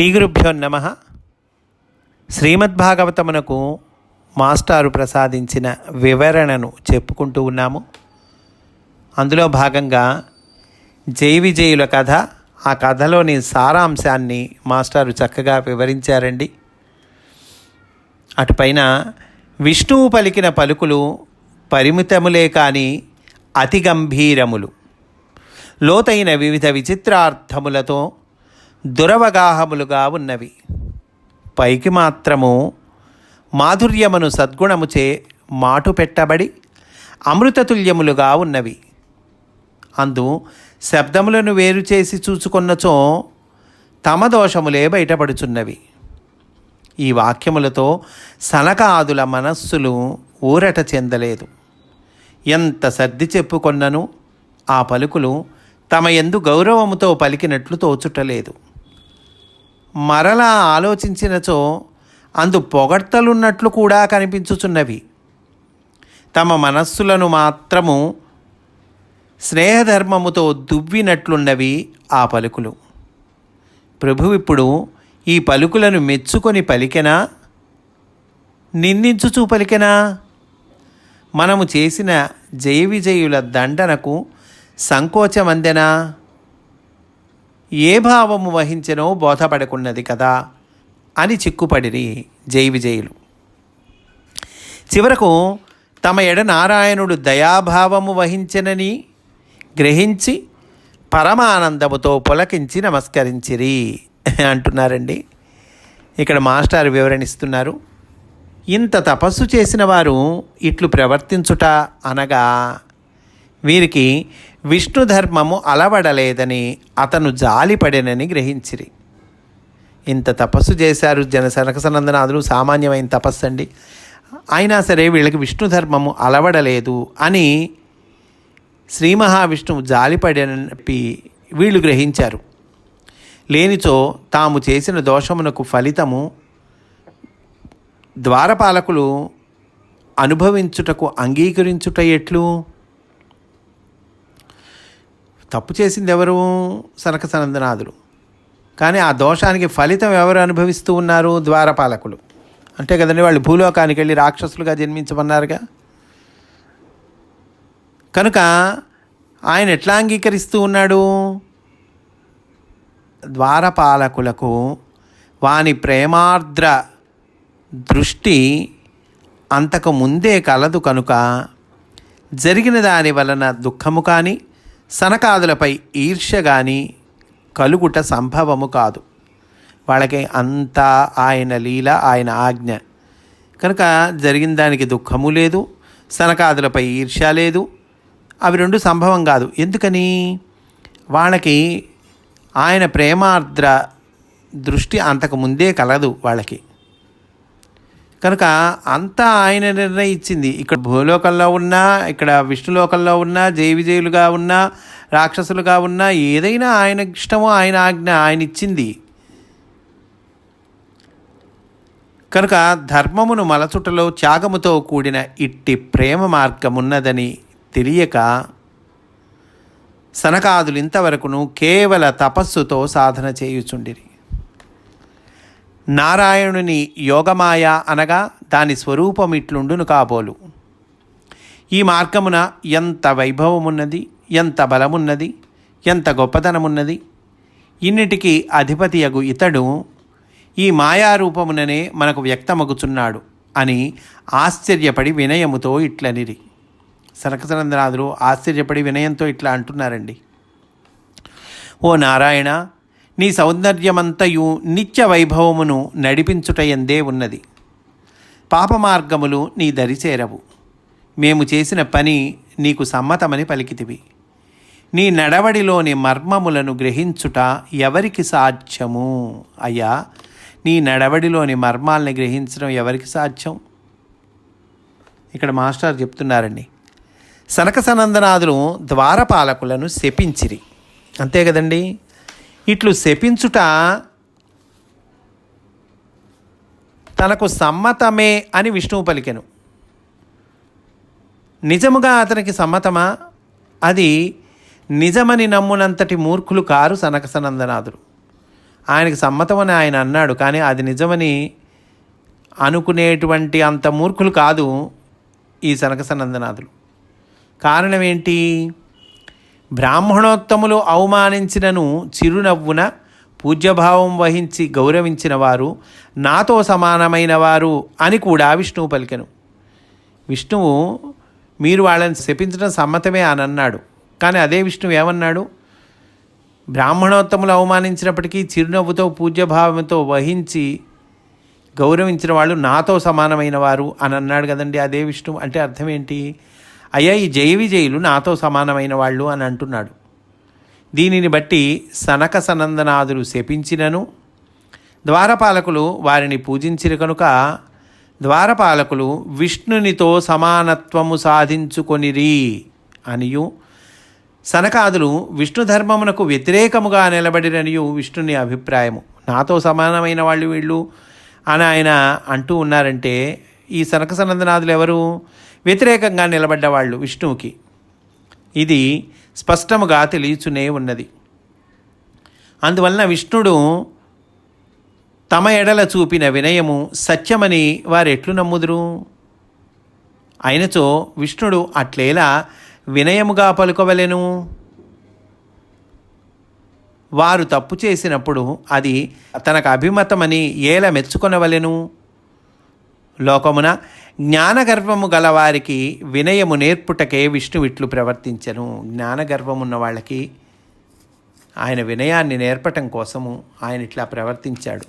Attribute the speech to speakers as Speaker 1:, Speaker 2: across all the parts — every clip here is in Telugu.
Speaker 1: శ్రీ గురుభ్యో నమ. శ్రీమద్భాగవతమునకు మాస్టారు ప్రసాదించిన వివరణను చెప్పుకుంటూ ఉన్నాము. అందులో భాగంగా జై విజయుల కథ ఆ కథలోని సారాంశాన్ని మాస్టారు చక్కగా వివరించారండి. అటుపైన విష్ణువు పలికిన పలుకులు పరిమితములే కాని అతి గంభీరములు లోతైన వివిధ విచిత్రార్థములతో దురవగాహములుగా ఉన్నవి. పైకి మాత్రము మాధుర్యమును సద్గుణముచే మాటు పెట్టబడి అమృతతుల్యములుగా ఉన్నవి. అందు శబ్దములను వేరు చేసి చూచుకున్నచో తమ దోషములే బయటపడుచున్నవి. ఈ వాక్యములతో సనకాదుల మనస్సులు ఊరట చెందలేదు. ఎంత సర్ది చెప్పుకొన్నను ఆ పలుకులు తమ ఎందు గౌరవముతో పలికినట్లు తోచుటలేదు. మరలా ఆలోచించినచో అందు పొగడ్తలున్నట్లు కూడా కనిపించుచున్నవి. తమ మనస్సులను మాత్రము స్నేహధర్మముతో దువ్వినట్లున్నవి ఆ పలుకులు. ప్రభువిప్పుడు ఈ పలుకులను మెచ్చుకొని పలికెనా? నిందించుచూ పలికెనా? మనము చేసిన జయ విజయుల దండనకు సంకోచమందెనా? ఏ భావము వహించెనో బోధపడకున్నది కదా అని చిక్కుపడిరి జై విజయులు. చివరకు తమ ఎడ నారాయణుడు దయాభావము వహించనని గ్రహించి పరమానందముతో పులకించి నమస్కరించిరి అంటున్నారండి. ఇక్కడ మాస్టర్ వివరణిస్తున్నారు. ఇంత తపస్సు చేసిన వారు ఇట్లు ప్రవర్తించుట అనగా వీరికి విష్ణు ధర్మము అలవడలేదని అతను జాలిపడెనని గ్రహించిరి. ఇంత తపస్సు చేశారు జన సనకసనందనాథులు సామాన్యమైన తపస్సు అండి అయినా సరే వీళ్ళకి విష్ణు ధర్మము అలవడలేదు అని శ్రీ మహావిష్ణువు జాలిపడని వీళ్ళు గ్రహించారు. లేనిచో తాము చేసిన దోషమునకు ఫలితము ద్వారపాలకులు అనుభవించుటకు అంగీకరించుట ఎట్లు? తప్పు చేసింది ఎవరు సనక సనందనాథులు కానీ ఆ దోషానికి ఫలితం ఎవరు అనుభవిస్తూ ఉన్నారు? ద్వారపాలకులు. అంటే కదండి వాళ్ళు భూలోకానికి వెళ్ళి రాక్షసులుగా జన్మించమన్నారుగా. కనుక ఆయన ఎట్లా అంగీకరిస్తూ ఉన్నాడు? ద్వారపాలకులకు వాని ప్రేమార్ద్ర దృష్టి అంతకు ముందే కలదు కనుక జరిగిన దాని వలన దుఃఖము కానీ సనకాదులపై ఈర్ష్య గాని కలుగుట సంభవము కాదు. వాళ్ళకి అంతా ఆయన లీల ఆయన ఆజ్ఞ. కనుక జరిగిన దానికి దుఃఖము లేదు సనకాదులపై ఈర్ష్య లేదు. అవి రెండు సంభవం కాదు. ఎందుకని? వాళ్ళకి ఆయన ప్రేమార్ద్ర దృష్టి అంతకు ముందే కలదు వాళ్ళకి. కనుక అంతా ఆయన నిర్ణయించింది. ఇక్కడ భూలోకంలో ఉన్నా ఇక్కడ విష్ణులోకంలో ఉన్నా జయ విజయులుగా ఉన్నా రాక్షసులుగా ఉన్నా ఏదైనా ఆయన ఇష్టమో ఆయన ఆజ్ఞ ఆయన ఇచ్చింది కనుక ధర్మమును మలచుటలో త్యాగముతో కూడిన ఇట్టి ప్రేమ మార్గమున్నదని తెలియక సనకాదులు ఇంతవరకును కేవల తపస్సుతో సాధన చేయుచుండిరి. నారాయణుని యోగమాయ అనగా దాని స్వరూపం ఇట్లుండును కాబోలు. ఈ మార్గమున ఎంత వైభవమున్నది ఎంత బలమున్నది ఎంత గొప్పతనమున్నది ఇన్నిటికీ అధిపతియగు ఇతడు ఈ మాయారూపముననే మనకు వ్యక్తమగుచున్నాడు అని ఆశ్చర్యపడి వినయముతో ఇట్లనిరి. సనకసనందనాథులు ఆశ్చర్యపడి వినయంతో ఇట్లా అంటున్నారండి. ఓ నారాయణ నీ సౌందర్యమంతయు నిత్య వైభవమును నడిపించుటయందే ఉన్నది. పాపమార్గములు నీ దరిచేరవు మేము చేసిన పని నీకు సమ్మతమని పలికితివి. నీ నడవడిలోని మర్మములను గ్రహించుట ఎవరికి సాధ్యము? అయ్యా నీ నడవడిలోని మర్మాల్ని గ్రహించడం ఎవరికి సాధ్యం? ఇక్కడ మాస్టర్ చెప్తున్నారండి. సనక సనందనాథులు ద్వారపాలకులను శపించిరి. అంతే కదండి? ఇట్లు శపించుట తనకు సమ్మతమే అని విష్ణువు పలికెను. నిజముగా అతనికి సమ్మతమా? అది నిజమని నమ్మునంతటి మూర్ఖులు కారు సనకసనందనాథుడు. ఆయనకి సమ్మతమని ఆయన అన్నాడు కానీ అది నిజమని అనుకునేటువంటి అంత మూర్ఖులు కాదు ఈ సనకసనందనాథులు. కారణం ఏంటి? బ్రాహ్మణోత్తములు అవమానించినను చిరునవ్వున పూజ్యభావం వహించి గౌరవించిన వారు నాతో సమానమైన వారు అని కూడా విష్ణువు పలికెను. విష్ణువు మీరు వాళ్ళని శపించడం సమ్మతమే అని అన్నాడు. కానీ అదే విష్ణువు ఏమన్నాడు? బ్రాహ్మణోత్తములు అవమానించినప్పటికీ చిరునవ్వుతో పూజ్యభావంతో వహించి గౌరవించిన వాళ్ళు నాతో సమానమైన వారు అని అన్నాడు కదండి అదే విష్ణువు. అంటే అర్థం ఏంటి? అయ్యా ఈ జయ విజయులు నాతో సమానమైన వాళ్ళు అని అంటున్నాడు. దీనిని బట్టి సనక సనందనాదులు శపించినను. ద్వారపాలకులు వారిని పూజించిన కనుక ద్వారపాలకులు విష్ణునితో సమానత్వము సాధించుకొనిరి అనియు. సనకాదులు విష్ణు ధర్మమునకు వ్యతిరేకముగా నిలబడిరనియు విష్ణుని అభిప్రాయము. నాతో సమానమైన వాళ్ళు వీళ్ళు అని ఆయన అంటూ ఉన్నారంటే ఈ సనక సనందనాథులు ఎవరు? వ్యతిరేకంగా నిలబడ్డవాళ్ళు విష్ణువుకి. ఇది స్పష్టముగా తెలియచునే ఉన్నది. అందువలన విష్ణుడు తమ ఎడల చూపిన వినయము సత్యమని వారెట్లు నమ్ముదురు? అయినచో విష్ణుడు అట్లేలా వినయముగా పలుకవలెను? వారు తప్పు చేసినప్పుడు అది తనకు అభిమతమని ఏల మెచ్చుకొనవలెను? లోకమున జ్ఞానగర్వము గలవారికి వినయము నేర్పుటకే విష్ణువిట్లు ప్రవర్తించను. జ్ఞానగర్వమున్న వాళ్ళకి ఆయన వినయాన్ని నేర్పటం కోసము ఆయన ఇట్లా ప్రవర్తించాడు.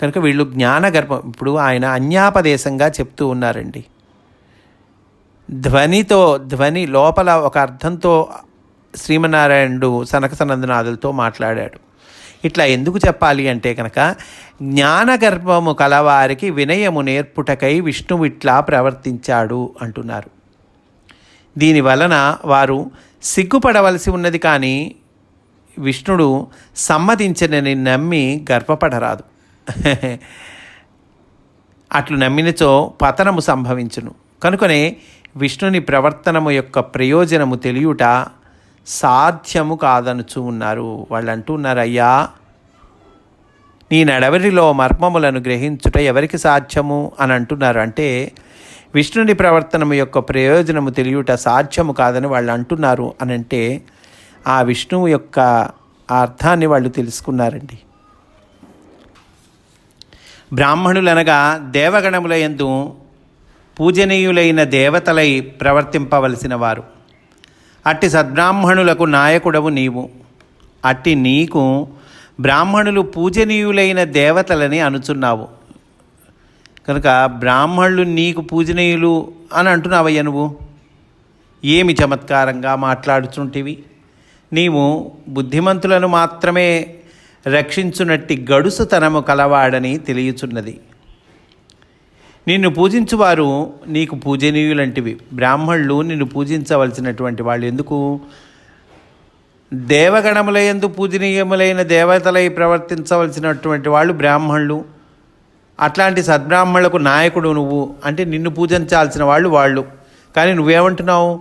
Speaker 1: కనుక వీళ్ళు జ్ఞానగర్భం ఇప్పుడు ఆయన అన్యాపదేశంగా చెప్తూ ఉన్నారండి. ధ్వనితో ధ్వని లోపల ఒక అర్థంతో శ్రీమనారాయణుడు సనక సనందనాథులతో మాట్లాడాడు. ఇట్లా ఎందుకు చెప్పాలి అంటే కనుక జ్ఞానగర్భము కలవారికి వినయము నేర్పుటకై విష్ణువు ఇట్లా ప్రవర్తించాడు అంటున్నారు. దీని వలన వారు సిగ్గుపడవలసి ఉన్నది కానీ విష్ణుడు సమ్మతించనని నమ్మి గర్వపడరాదు అట్లు నమ్మినచో పతనము సంభవించును. కనుకనే విష్ణుని ప్రవర్తనము యొక్క ప్రయోజనము తెలియుట సాధ్యము కాదనుచు ఉన్నారు. వాళ్ళు అంటూ నీ నడవరిలో మర్మములను గ్రహించుట ఎవరికి సాధ్యము? అని అంటున్నారు. అంటే విష్ణుని ప్రవర్తనము యొక్క ప్రయోజనము తెలియుట సాధ్యము కాదని వాళ్ళు అంటున్నారు. అని అంటే ఆ విష్ణువు యొక్క అర్థాన్ని వాళ్ళు తెలుసుకున్నారండి. బ్రాహ్మణులనగా దేవగణముల యందు పూజనీయులైన దేవతలై ప్రవర్తింపవలసిన వారు. అట్టి సద్బ్రాహ్మణులకు నాయకుడవు నీవు. అట్టి నీకు బ్రాహ్మణులు పూజనీయులైన దేవతలని అనుచున్నావు. కనుక బ్రాహ్మణులు నీకు పూజనీయులు అని అంటున్నావయ్య నువ్వు? ఏమి చమత్కారంగా మాట్లాడుచుంటివి? నీవు బుద్ధిమంతులను మాత్రమే రక్షించునట్టి గడుసుతనము కలవాడని తెలియచున్నది. నిన్ను పూజించువారు నీకు పూజనీయులంటివి. బ్రాహ్మణులు నిన్ను పూజించవలసినటువంటి వాళ్ళు ఎందుకు? దేవగణముల ఎందు పూజనీయములైన దేవతలై ప్రవర్తించవలసినటువంటి వాళ్ళు బ్రాహ్మణులు. అట్లాంటి సద్బ్రాహ్మణులకు నాయకుడు నువ్వు. అంటే నిన్ను పూజించాల్సిన వాళ్ళు వాళ్ళు. కానీ నువ్వేమంటున్నావు?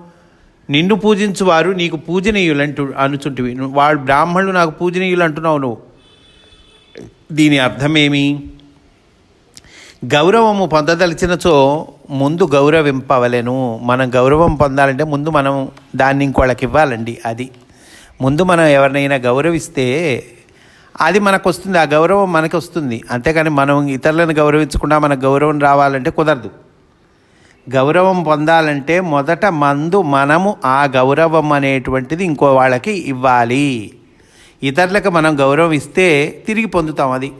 Speaker 1: నిన్ను పూజించువారు నీకు పూజనీయులు అంటు అనుచుంటివి. నువ్వు వాళ్ళు బ్రాహ్మణులు నాకు పూజనీయులు అంటున్నావు నువ్వు. దీని అర్థమేమి? గౌరవము పొందదలిచినచో ముందు గౌరవింపవలేను. మనం గౌరవం పొందాలంటే ముందు మనం దాన్ని ఇంకోళ్ళకి ఇవ్వాలండి అది. ముందు మనం ఎవరినైనా గౌరవిస్తే అది మనకు వస్తుంది ఆ గౌరవం మనకు వస్తుంది అంతేకాని మనం ఇతరులను గౌరవించకుండా మనకు గౌరవం రావాలంటే కుదరదు. గౌరవం పొందాలంటే మొదట మందు మనము ఆ గౌరవం అనేటువంటిది ఇంకో వాళ్ళకి ఇవ్వాలి. ఇతరులకు మనం గౌరవం ఇస్తే తిరిగి పొందుతాం అది.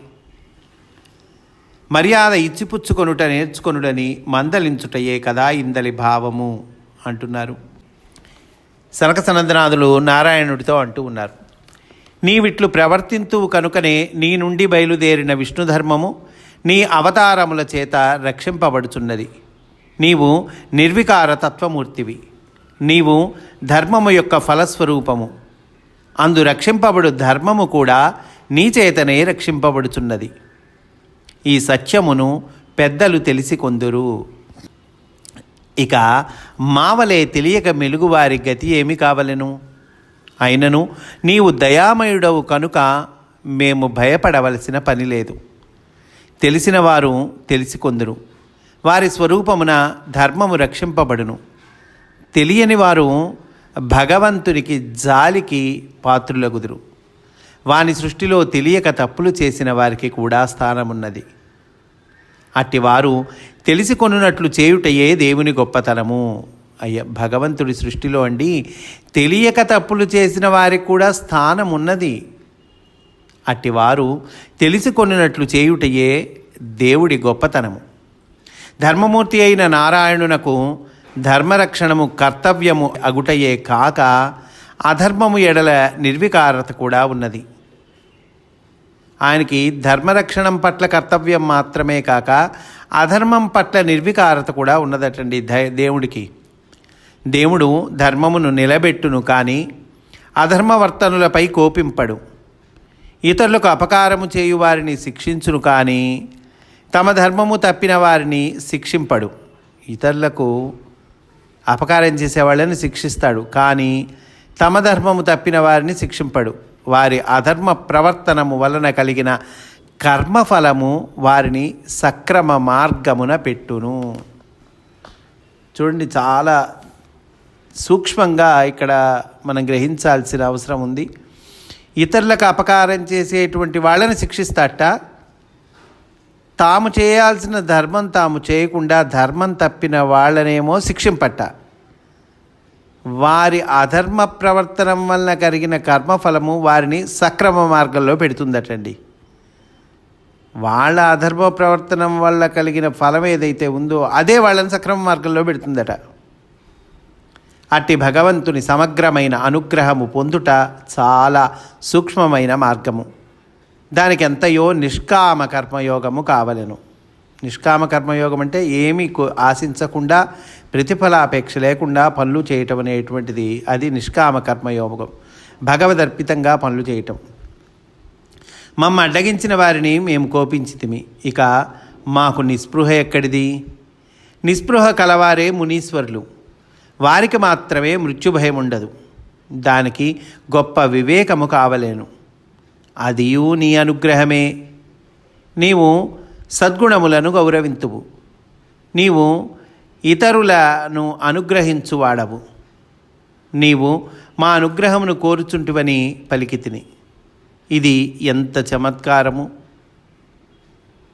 Speaker 1: మర్యాద ఇచ్చిపుచ్చుకొనుట నేర్చుకొనుడని మందలించుటయే కదా ఇందలి భావము అంటున్నారు. సనక సనందనాథులు నారాయణుడితో అంటూ ఉన్నారు. నీవిట్లు ప్రవర్తింతువు కనుకనే నీ నుండి బయలుదేరిన విష్ణుధర్మము నీ అవతారముల చేత రక్షింపబడుచున్నది. నీవు నిర్వికార తత్వమూర్తివి నీవు ధర్మము యొక్క ఫలస్వరూపము. అందు రక్షింపబడు ధర్మము కూడా నీ చేతనే రక్షింపబడుచున్నది. ఈ సత్యమును పెద్దలు తెలిసి కొందురు ఇక మావలే తెలియక మెలుగువారి గతి ఏమి కావలెను? అయినను నీవు దయామయుడవు కనుక మేము భయపడవలసిన పని లేదు. తెలిసిన వారు తెలిసికొందురు. వారి స్వరూపమున ధర్మము రక్షింపబడును. తెలియని వారు భగవంతునికి జాలికి పాత్రులగుదురు. వాని సృష్టిలో తెలియక తప్పులు చేసిన వారికి కూడా స్థానమున్నది. అట్టివారు తెలిసి కొనున్నట్లు చేయుటయే దేవుని గొప్పతనము. అయ్య భగవంతుడి సృష్టిలో అండి తెలియక తప్పులు చేసిన వారికి కూడా స్థానం ఉన్నది అట్టివారు తెలిసి కొనున్నట్లు చేయుటయే దేవుడి గొప్పతనము. ధర్మమూర్తి అయిన నారాయణునకు ధర్మరక్షణము కర్తవ్యము అగుటయే కాక అధర్మము ఎడల నిర్వికారత కూడా ఉన్నది. ఆయనకి ధర్మరక్షణం పట్ల కర్తవ్యం మాత్రమే కాక అధర్మం పట్ల నిర్వికారత కూడా ఉన్నదటండి దేవుడికి. దేవుడు ధర్మమును నిలబెట్టును కానీ అధర్మవర్తనులపై కోపింపడు. ఇతరులకు అపకారము చేయు వారిని శిక్షించును కానీ తమ ధర్మము తప్పిన వారిని శిక్షింపడు. ఇతరులకు అపకారం చేసే వాళ్ళని శిక్షిస్తాడు. కానీ తమ ధర్మము తప్పిన వారిని శిక్షింపడు. వారి అధర్మ ప్రవర్తనము వలన కలిగిన కర్మఫలము వారిని సక్రమ మార్గమున పెట్టును. చూడండి చాలా సూక్ష్మంగా ఇక్కడ మనం గ్రహించాల్సిన అవసరం ఉంది. ఇతరులకు అపకారం చేసేటువంటి వాళ్ళని శిక్షిస్తాట తాము చేయాల్సిన ధర్మం తాము చేయకుండా ధర్మం తప్పిన వాళ్ళనేమో శిక్షింపట్ట వారి అధర్మ ప్రవర్తనం వలన కలిగిన కర్మఫలము వారిని సక్రమ మార్గంలో పెడుతుందటండి. వాళ్ళ అధర్మ ప్రవర్తనం వల్ల కలిగిన ఫలం ఏదైతే ఉందో అదే వాళ్ళని సక్రమ మార్గంలో పెడుతుందట. అట్టి భగవంతుని సమగ్రమైన అనుగ్రహము పొందుట చాలా సూక్ష్మమైన మార్గము. దానికి ఎంతయో నిష్కామ కర్మయోగము కావలెను. నిష్కామ కర్మయోగం అంటే ఏమీ కో- ఆశించకుండా ప్రతిఫలాపేక్ష లేకుండా పనులు చేయటం అనేటువంటిది అది నిష్కామ కర్మయోగం భగవదర్పితంగా పనులు చేయటం. మమ్మ అడ్డగించిన వారిని మేము కోపించితిమి. ఇక మాకు నిస్పృహ ఎక్కడిది? నిస్పృహ కలవారే మునీశ్వరులు. వారికి మాత్రమే మృత్యుభయం ఉండదు దానికి గొప్ప వివేకము కావలేను. అదియు నీ అనుగ్రహమే. నీవు సద్గుణములను గౌరవింతువు. నీవు ఇతరులను అనుగ్రహించువాడవు. నీవు మా అనుగ్రహమును కోరుచుంటువని పలికితిని. ఇది ఎంత చమత్కారము.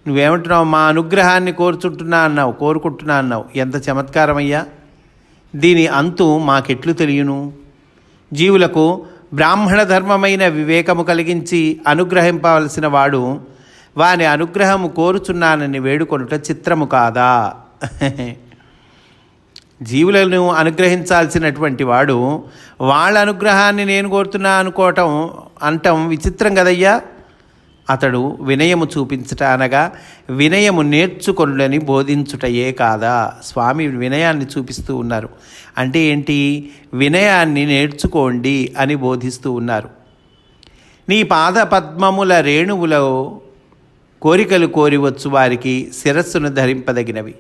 Speaker 1: నువ్వేమంటున్నావు? మా అనుగ్రహాన్ని కోరుచుంటున్నా అన్నావు కోరుకుంటున్నా అన్నావు. ఎంత చమత్కారమయ్యా. దీని అంతు మాకెట్లు తెలియను. జీవులకు బ్రాహ్మణ ధర్మమైన వివేకము కలిగించి అనుగ్రహింపవలసిన వాడు వాని అనుగ్రహము కోరుచున్నానని వేడుకొనుట చిత్రము కాదా? జీవులను అనుగ్రహించాల్సినటువంటి వాడు వాళ్ళ అనుగ్రహాన్ని నేను కోరుతున్నా అనుకోవటం అంటం విచిత్రం కదయ్యా. అతడు వినయము చూపించుట అనగా వినయము నేర్చుకొనుడని బోధించుటయే కాదా? స్వామి వినయాన్ని చూపిస్తూ ఉన్నారు. అంటే ఏంటి? వినయాన్ని నేర్చుకోండి అని బోధిస్తూ ఉన్నారు. నీ పాద పద్మముల రేణువులో కోరికలు కోరివచ్చు వారికి శిరస్సును ధరింపదగినవి.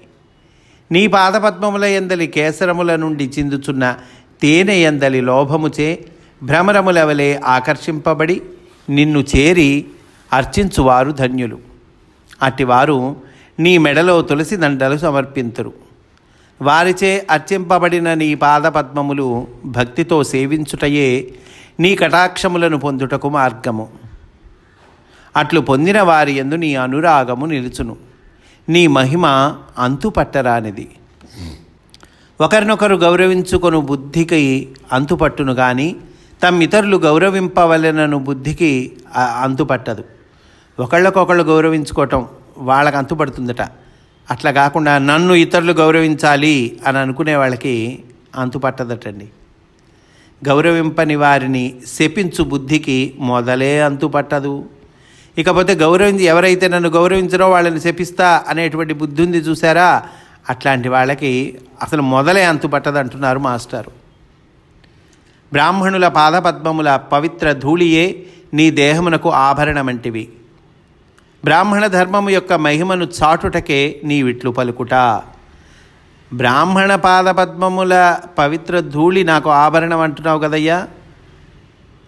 Speaker 1: నీ పాదపద్మముల ఎందలి కేసరముల నుండి చిందుచున్న తేనె ఎందలి లోభముచే భ్రమరములవలే ఆకర్షింపబడి నిన్ను చేరి అర్చించువారు ధన్యులు. అట్టివారు నీ మెడలో తులసి దండలు సమర్పింతురు. వారిచే అర్చింపబడిన నీ పాదపద్మములు భక్తితో సేవించుటయే నీ కటాక్షములను పొందుటకు మార్గము. అట్లు పొందిన వారి ఎందు నీ అనురాగము నిలుచును. నీ మహిమ అంతుపట్టరానిది. ఒకరినొకరు గౌరవించుకొను బుద్ధికి అంతుపట్టును కానీ తమ్మితరులు గౌరవింపవలెనను బుద్ధికి అంతుపట్టదు. ఒకళ్ళకొకళ్ళు గౌరవించుకోవటం వాళ్ళకి అంతుపడుతుందట. అట్లా కాకుండా నన్ను ఇతరులు గౌరవించాలి అని అనుకునే వాళ్ళకి అంతుపట్టదటండి. గౌరవింపని వారిని శపించు బుద్ధికి మొదలే అంతుపట్టదు. ఇకపోతే గౌరవించి ఎవరైతే నన్ను గౌరవించరో వాళ్ళని శపిస్తా అనేటువంటి బుద్ధి ఉంది చూసారా అట్లాంటి వాళ్ళకి అసలు మొదలే అంతుపట్టదు అంటున్నారు మాస్టారు. బ్రాహ్మణుల పాదపద్మముల పవిత్ర ధూళియే నీ దేహమునకు ఆభరణమంటివి. బ్రాహ్మణ ధర్మము యొక్క మహిమను చాటుటకే నీవిట్లు పలుకుట. బ్రాహ్మణ పాదపద్మముల పవిత్ర ధూళి నాకు ఆభరణం అంటున్నావు కదయ్యా?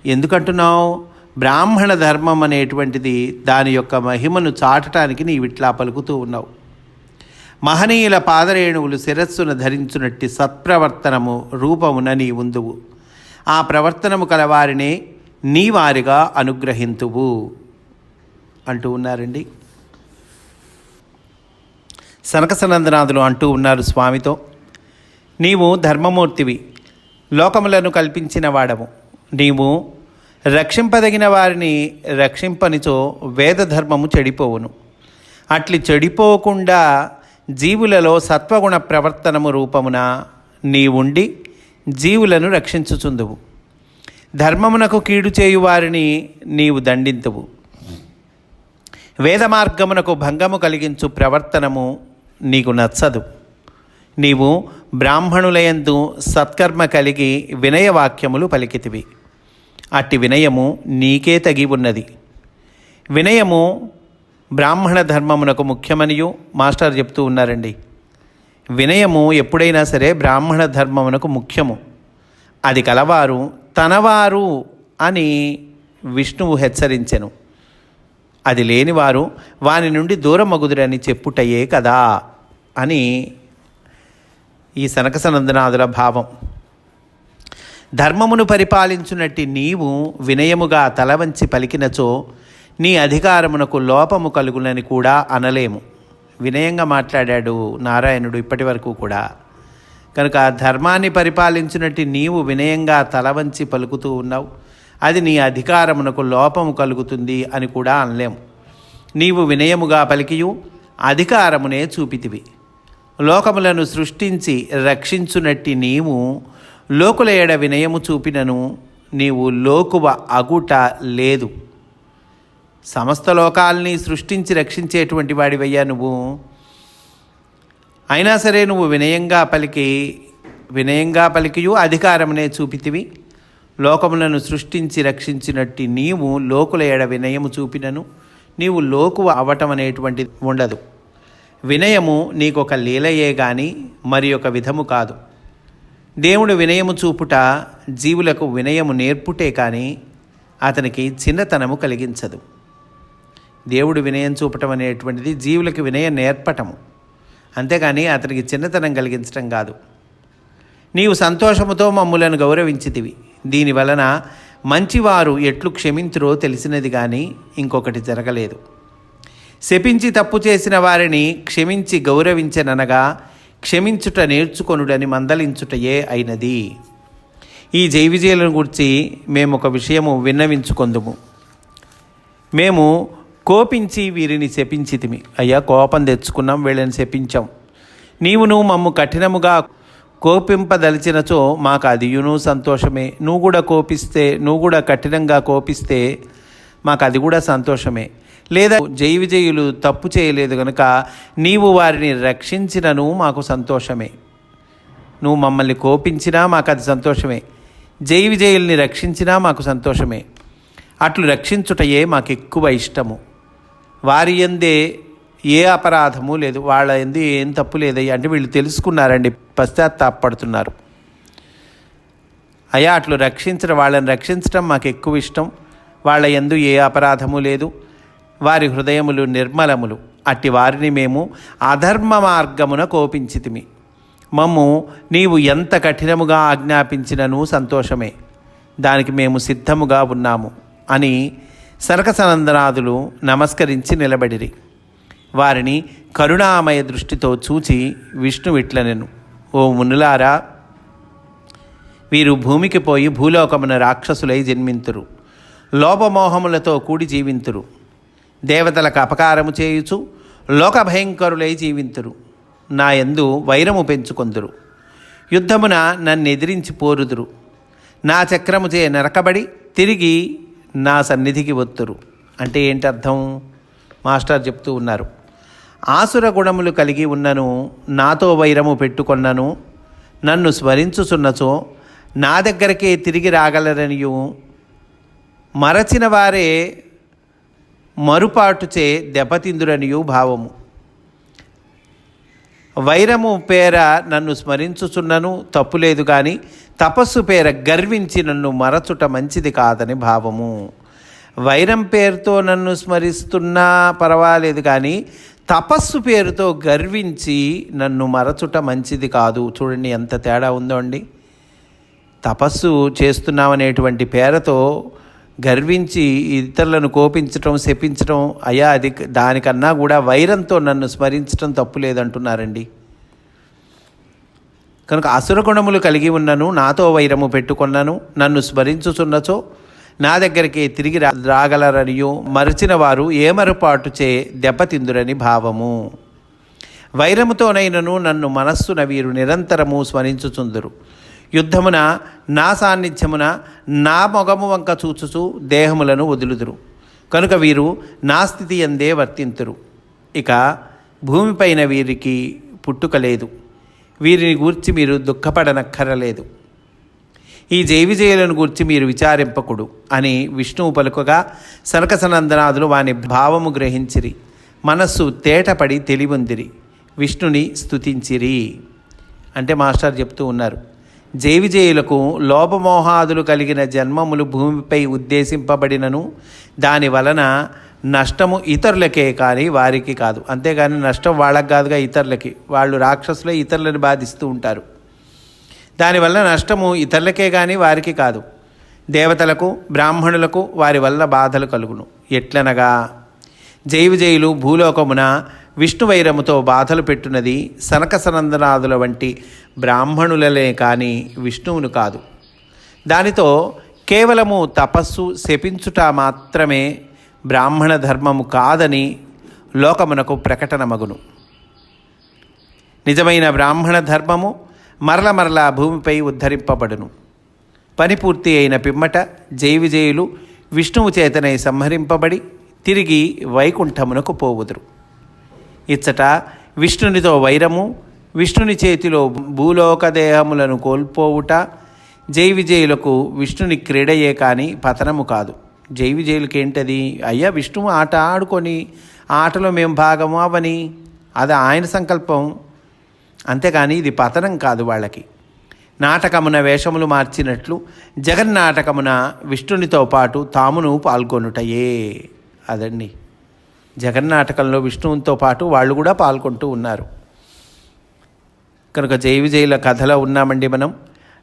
Speaker 1: ఎందుకంటున్నావు? బ్రాహ్మణ ధర్మం అనేటువంటిది దాని యొక్క మహిమను చాటటానికి నీవిట్లా పలుకుతూ ఉన్నావు. మహనీయుల పాదరేణువులు శిరస్సును ధరించునట్టి సత్ప్రవర్తనము రూపమున నీ ఉందువు. ఆ ప్రవర్తనము కలవారినే నీ వారిగా అనుగ్రహింతువు. అంటూ ఉన్నారండి. సనకసనందనాథులు అంటూ ఉన్నారు స్వామితో నీవు ధర్మమూర్తివి. లోకములను కల్పించిన వాడము నీవు రక్షింపదగిన వారిని రక్షింపనిచో వేదధర్మము చెడిపోవును. అట్లి చెడిపోకుండా జీవులలో సత్వగుణ ప్రవర్తనము రూపమున నీవుండి జీవులను రక్షించుచుందువు. ధర్మమునకు కీడు చేయు వారిని నీవు దండింతువు. వేద మార్గమునకు భంగము కలిగించు ప్రవర్తనము నీకు నచ్చదు. నీవు బ్రాహ్మణులయందు సత్కర్మ కలిగి వినయవాక్యములు పలికితివి. అట్టి వినయము నీకే తగి ఉన్నది. వినయము బ్రాహ్మణ ధర్మమునకు ముఖ్యమనియు మాస్టర్ చెప్తూ ఉన్నారండి. వినయము ఎప్పుడైనా సరే బ్రాహ్మణ ధర్మమునకు ముఖ్యము. అది కలవారు తనవారు అని విష్ణువు హెచ్చరించెను. అది లేనివారు వాని నుండి దూరమగుదురని చెప్పుటయే కదా అని ఈ సనకసనందనాథుల భావం. ధర్మమును పరిపాలించునట్టి నీవు వినయముగా తలవంచి పలికినచో నీ అధికారమునకు లోపము కలుగునని కూడా అనలేము. వినయంగా మాట్లాడాడు నారాయణుడు ఇప్పటి వరకు కూడా. కనుక ధర్మాన్ని పరిపాలించినట్టు నీవు వినయంగా తలవంచి పలుకుతూ ఉన్నావు. అది నీ అధికారమునకు లోపము కలుగుతుంది అని కూడా అనలేము. నీవు వినయముగా పలికియు అధికారమునే చూపితివి. లోకములను సృష్టించి రక్షించునట్టి నీవు లోకుల ఎడ వినయము చూపినను నీవు లోకువ అగుట లేదు. సమస్త లోకాల్ని సృష్టించి రక్షించేటువంటి వాడివయ్యా నువ్వు. అయినా సరే నువ్వు వినయంగా పలికి వినయంగా పలికియు అధికారమునే చూపితివి. లోకములను సృష్టించి రక్షించినట్టు నీవు లోకుల ఎడ వినయము చూపినను నీవు లోకువ అవటం అనేటువంటిది ఉండదు. వినయము నీకొక లీలయే గాని మరి ఒక విధము కాదు. దేవుడు వినయము చూపుట జీవులకు వినయము నేర్పుటే కానీ అతనికి చిన్నతనము కలిగించదు. దేవుడు వినయం చూపటం అనేటువంటిది జీవులకు వినయం నేర్పటము. అంతేగాని అతనికి చిన్నతనం కలిగించటం కాదు. నీవు సంతోషముతో మమ్ములను గౌరవించితివి. దీనివలన మంచివారు ఎట్లు క్షమించురో తెలిసినది కానీ ఇంకొకటి జరగలేదు. శపించి తప్పు చేసిన వారిని క్షమించి గౌరవించననగా క్షమించుట నేర్చుకొనుడని మందలించుటయే అయినది. ఈ జై విజయాలను గురించి మేము ఒక విషయము విన్నవించుకొందుము. మేము కోపించి వీరిని శపించితిమి. అయ్యా కోపం తెచ్చుకున్నాం వీళ్ళని శపించాం. నీవును మమ్ము కఠినముగా కోపింపదలిచినచో మాకు అదియును సంతోషమే. నువ్వు కూడా కోపిస్తే నువ్వు కూడా కఠినంగా కోపిస్తే మాకు అది కూడా సంతోషమే. లేదా జై విజయులు తప్పు చేయలేదు కనుక నీవు వారిని రక్షించినను మాకు సంతోషమే. నువ్వు మమ్మల్ని కోపించినా మాకు అది సంతోషమే. జై విజయుల్ని రక్షించినా మాకు సంతోషమే. అట్లు రక్షించుటయే మాకు ఎక్కువ ఇష్టము. వారి ఎందే ఏ అపరాధము లేదు వాళ్ళ ఎందు ఏం తప్పు లేదయ్యా అంటే వీళ్ళు తెలుసుకున్నారండి పశ్చాత్తాపడుతున్నారు అయ్యా అట్లు రక్షించడం వాళ్ళని రక్షించడం మాకు ఎక్కువ ఇష్టం. వాళ్ళ ఎందు ఏ అపరాధము లేదు. వారి హృదయములు నిర్మలములు. అట్టి వారిని మేము అధర్మ మార్గమున కోపించితిమి. మమ్ము నీవు ఎంత కఠినముగా ఆజ్ఞాపించినను సంతోషమే. దానికి మేము సిద్ధముగా ఉన్నాము అని సనకసనందనాథులు నమస్కరించి నిలబడిరి. వారిని కరుణామయ దృష్టితో చూచి విష్ణు విట్లనెను ఓ మునులారా వీరు భూమికి పోయి భూలోకమున రాక్షసులై జన్మింతురు. లోపమోహములతో కూడి జీవింతురు. దేవతలకు అపకారము చేయుచు లోక భయంకరులై జీవింతురు. నా యందు వైరము పెంచుకొందురు. యుద్ధమున నన్ను ఎదిరించి పోరుదురు. నా చక్రము చే నరకబడి తిరిగి నా సన్నిధికి వత్తురు. అంటే ఏంటి అర్థం మాస్టర్ చెప్తూ ఉన్నారు. ఆసుర గుణములు కలిగి ఉన్నను నాతో వైరము పెట్టుకొన్నను నన్ను స్మరించుచున్నచో నా దగ్గరకే తిరిగి రాగలరనియు మరచిన వారే మరుపాటుచే దెబ్బతిందురనియు భావము. వైరము పేర నన్ను స్మరించుచున్నను తప్పులేదు కానీ తపస్సు పేర గర్వించి నన్ను మరచుట మంచిది కాదని భావము. వైరం పేరుతో నన్ను స్మరిస్తున్నా పర్వాలేదు కానీ తపస్సు పేరుతో గర్వించి నన్ను మరచుట మంచిది కాదు. చూడండి ఎంత తేడా ఉందో అండి. తపస్సు చేస్తున్నామనేటువంటి పేరుతో గర్వించి ఇతరులను కోపించటం శపించటం అయ్యా అది దానికన్నా కూడా వైరంతో నన్ను స్మరించటం తప్పు లేదంటున్నారండి. కనుక అసురగుణములు కలిగి ఉన్నను నాతో వైరము పెట్టుకున్నను నన్ను స్మరించుచున్నచో నా దగ్గరికి తిరిగి రా రాగలరనియు మరచిన వారు ఏమరపాటు చే దెబ్బతిందురని భావము. వైరముతోనైనను నన్ను మనస్సున వీరు నిరంతరము స్మరించుచుందురు. యుద్ధమున నా సాన్నిధ్యమున నా మొగము వంక చూచుచు దేహములను వదులుదురు. కనుక వీరు నా స్థితి ఎందే వర్తింతురు. ఇక భూమిపైన వీరికి పుట్టుక లేదు. వీరిని గూర్చి మీరు దుఃఖపడనక్కరలేదు. ఈ జైవిజయులను గూర్చి మీరు విచారింపకుడు అని విష్ణువు పలుకగా సనకసనందనాదులు వాని భావము గ్రహించిరి. మనస్సు తేటపడి తెలివొందిరి. విష్ణుని స్తుతించిరి. అంటే మాస్టర్ చెప్తూ ఉన్నారు. జైవిజయులకు లోపమోహాదులు కలిగిన జన్మములు భూమిపై ఉద్దేశింపబడినను. దాని వలన నష్టము ఇతరులకే కానీ వారికి కాదు. అంతేగాని నష్టం వాళ్ళకి కాదుగా ఇతరులకి. వాళ్ళు రాక్షసులే ఇతరులను బాధిస్తూ ఉంటారు. దానివల్ల నష్టము ఇతరులకే కానీ వారికి కాదు. దేవతలకు బ్రాహ్మణులకు వారి వల్ల బాధలు కలుగును. ఎట్లనగా? జైవిజయులు భూలోకమున విష్ణువైరముతో బాధలు పెట్టున్నది సనక సనందనాదుల వంటి బ్రాహ్మణులలే కానీ విష్ణువును కాదు. దానితో కేవలము తపస్సు శపించుట మాత్రమే బ్రాహ్మణ ధర్మము కాదని లోకమునకు ప్రకటనమగును. నిజమైన బ్రాహ్మణ ధర్మము మరల మరల భూమిపై ఉద్ధరింపబడును. పని పూర్తి అయిన పిమ్మట జైవిజయులు విష్ణువు చేతనై సంహరింపబడి తిరిగి వైకుంఠమునకు పోవుదురు. ఇచ్చట విష్ణునితో వైరము విష్ణుని చేతిలో భూలోక దేహములను కోల్పోవుట జై విజయులకు విష్ణుని క్రీడయే కానీ పతనము కాదు. జై విజయులకి ఏంటది అయ్యా విష్ణువు ఆట ఆడుకొని ఆటలో మేము భాగము అవని. అది ఆయన సంకల్పం. అంతేకాని ఇది పతనం కాదు వాళ్ళకి. నాటకమున వేషములు మార్చినట్లు జగన్నాటకమున విష్ణునితో పాటు తామును పాల్గొనుటయే. అదండి. జగన్నాటకంలో విష్ణువుతో పాటు వాళ్ళు కూడా పాల్గొంటూ ఉన్నారు. కనుక జై విజయుల కథలో ఉన్నామండి మనం.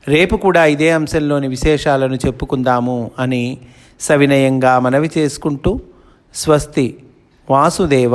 Speaker 1: రేపు కూడా ఇదే అంశంలోని విశేషాలను చెప్పుకుందాము అని సవినయంగా మనవి చేసుకుంటూ స్వస్తి వాసుదేవ.